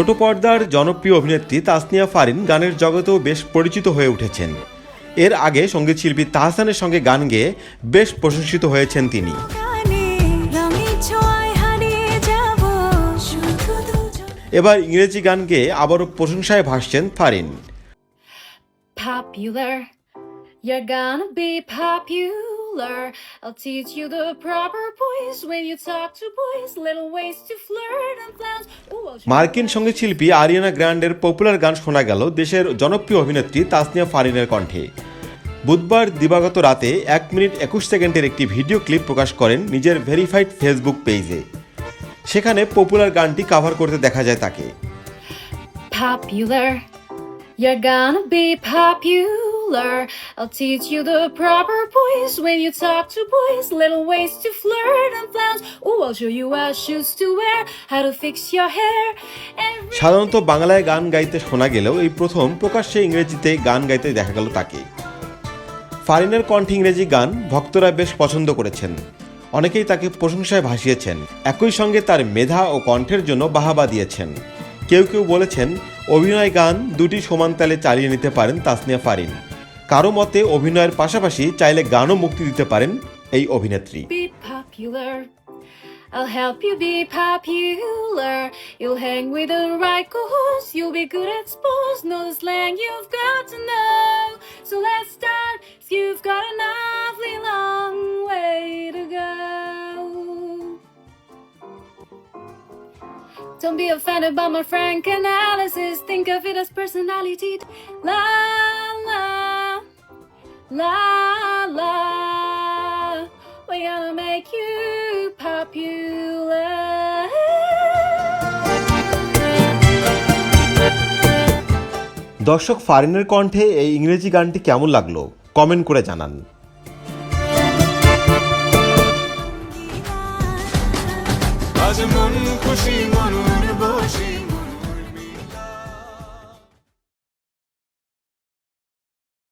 ছোট পর্দার জনপ্রিয় অভিনেত্রী তাসনিয়া ফারিন গানের জগতেও বেশ পরিচিত হয়ে উঠেছেন এর আগে সঙ্গীতশিল্পী তাহসানের সঙ্গে গান গেয়ে বেশ প্রশংসিত হয়েছেন তিনি এবার ইংরেজি গান গেয়ে আবারও প্রশংসায় ভাসছেন Farin popular. You're gonna be popular. I'll teach you the proper voice when you talk to boys. Little ways to flirt and you মার্কিন সঙ্গীতশিল্পী আরিয়ানা গ্র্যান্ডের পপুলার গান শোনা গেল দেশের জনপ্রিয় অভিনেত্রী তাসনিয়া ফারিনের কণ্ঠে বুধবার দিবাগত রাতে এক মিনিট একুশ সেকেন্ডের একটি ভিডিও ক্লিপ প্রকাশ করেন নিজের ভেরিফাইড ফেসবুক পেজে সেখানে পপুলার গানটি কাভার করতে দেখা যায় তাকে popular. You're gonna be popular. I'll teach you the proper voice when you talk to boys. Little ways to flirt and flounce. Ooh, I'll show you what shoes to wear, how to fix your hair. সাধারণত বাংলায় গান গাইতে শোনা গেলেও এই প্রথম প্রকাশ্যে ইংরেজিতে গান গাইতে দেখা গেল তাকে ফারিনের কণ্ঠে ইংরেজি গান ভক্তরা বেশ পছন্দ করেছেন অনেকেই তাকে প্রশংসায় ভাসিয়েছেন একই সঙ্গে তার মেধা ও কণ্ঠের জন্য বাহাবা দিয়েছেন কেউ কেউ বলেছেন অভিনয় গান দুটি সমান তালে চালিয়ে নিতে পারেন তাসনিয়া ফারিন কারও মতে অভিনয়ের পাশাপাশি চাইলে গানও মুক্তি দিতে পারেন এই অভিনেত্রী. I'll help you be popular. You'll hang with the right cohorts. You'll be good at sports. Know the slang you've got to know. So let's start. you've got an awfully long way to go. Don't be offended by my frank analysis. Think of it as personality. La la la. We're gonna make you popular. দর্শক ফারিনের কণ্ঠে এই ইংরেজি গানটি কেমন লাগল comment করে জানান আজ মন খুশি বসি